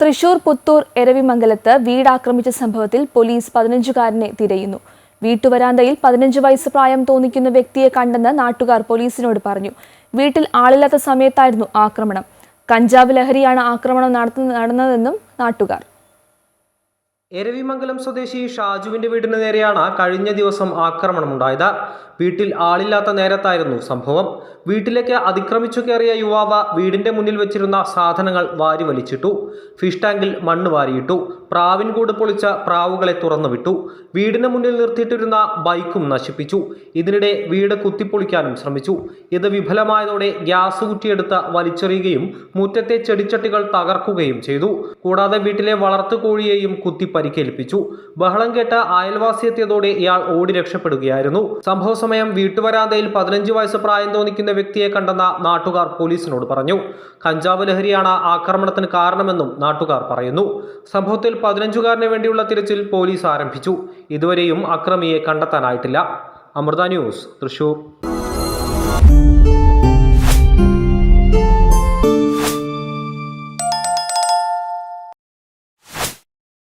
തൃശൂർ പുത്തൂർ എരവിമംഗലത്ത് വീടാക്രമിച്ച സംഭവത്തിൽ പോലീസ് പതിനഞ്ചുകാരനെ തിരയുന്നു. വീട്ടുവരാന്തയിൽ പതിനഞ്ച് വയസ്സ് പ്രായം തോന്നിക്കുന്ന വ്യക്തിയെ കണ്ടെന്ന് നാട്ടുകാർ പോലീസിനോട് പറഞ്ഞു. വീട്ടിൽ ആളില്ലാത്ത സമയത്തായിരുന്നു ആക്രമണം. കഞ്ചാവ് ലഹരിയാണ് ആക്രമണം നടന്നതെന്നും നാട്ടുകാർ. എരവിമംഗലം സ്വദേശി ഷാജുവിന്റെ വീടിന് നേരെയാണ് കഴിഞ്ഞ ദിവസം ആക്രമണം ആക്രമണമുണ്ടായത്. വീട്ടിൽ ആളില്ലാത്ത നേരത്തായിരുന്നു സംഭവം. വീട്ടിലേക്ക് അതിക്രമിച്ചു കയറിയ യുവാവ് വീടിന്റെ മുന്നിൽ വെച്ചിരുന്ന സാധനങ്ങൾ വാരി വലിച്ചിട്ടു. ഫിഷ് ടാങ്കിൽ മണ്ണ് വാരിയിട്ടു. പ്രാവിൻകൂട് പൊളിച്ച പ്രാവുകളെ തുറന്നുവിട്ടു. വീടിന് മുന്നിൽ നിർത്തിയിട്ടിരുന്ന ബൈക്കും നശിപ്പിച്ചു. ഇതിനിടെ വീട് കുത്തിപ്പൊളിക്കാനും ശ്രമിച്ചു. ഇത് വിഫലമായതോടെ ഗ്യാസ് കുറ്റിയെടുത്ത് വലിച്ചെറിയുകയും മുറ്റത്തെ ചെടിച്ചട്ടികൾ തകർക്കുകയും ചെയ്തു. കൂടാതെ വീട്ടിലെ വളർത്തുകോഴിയെയും കുത്തി പരിക്കേൽപ്പിച്ചു. ബഹളം കേട്ട് അയൽവാസി എത്തിയതോടെ ഇയാൾ ഓടി രക്ഷപ്പെടുകയായിരുന്നു. സംഭവ സമയം വീട്ടുവരാന്തയിൽ പതിനഞ്ച് വയസ്സ് പ്രായം തോന്നിക്കുന്ന വ്യക്തിയെ കണ്ടെന്ന നാട്ടുകാർ പോലീസിനോട് പറഞ്ഞു. കഞ്ചാവ് ലഹരിയാണ് ആക്രമണത്തിന് കാരണമെന്നും നാട്ടുകാർ പറയുന്നു. സംഭവത്തിൽ പതിനഞ്ചുകാരന് വേണ്ടിയുള്ള തിരച്ചിൽ പോലീസ് ആരംഭിച്ചു. ഇതുവരെയും അക്രമിയെ കണ്ടെത്താനായിട്ടില്ല. അമൃത ന്യൂസ് തൃശൂർ.